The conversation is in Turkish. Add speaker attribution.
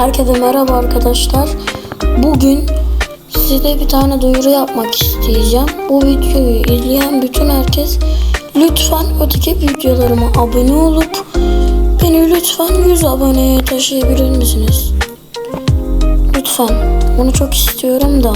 Speaker 1: Herkese merhaba arkadaşlar. Bugün size bir tane duyuru yapmak isteyeceğim. Bu videoyu izleyen bütün herkes lütfen öteki videolarıma abone olup beni lütfen 100 aboneye taşıyabilir misiniz? Lütfen. Bunu çok istiyorum da.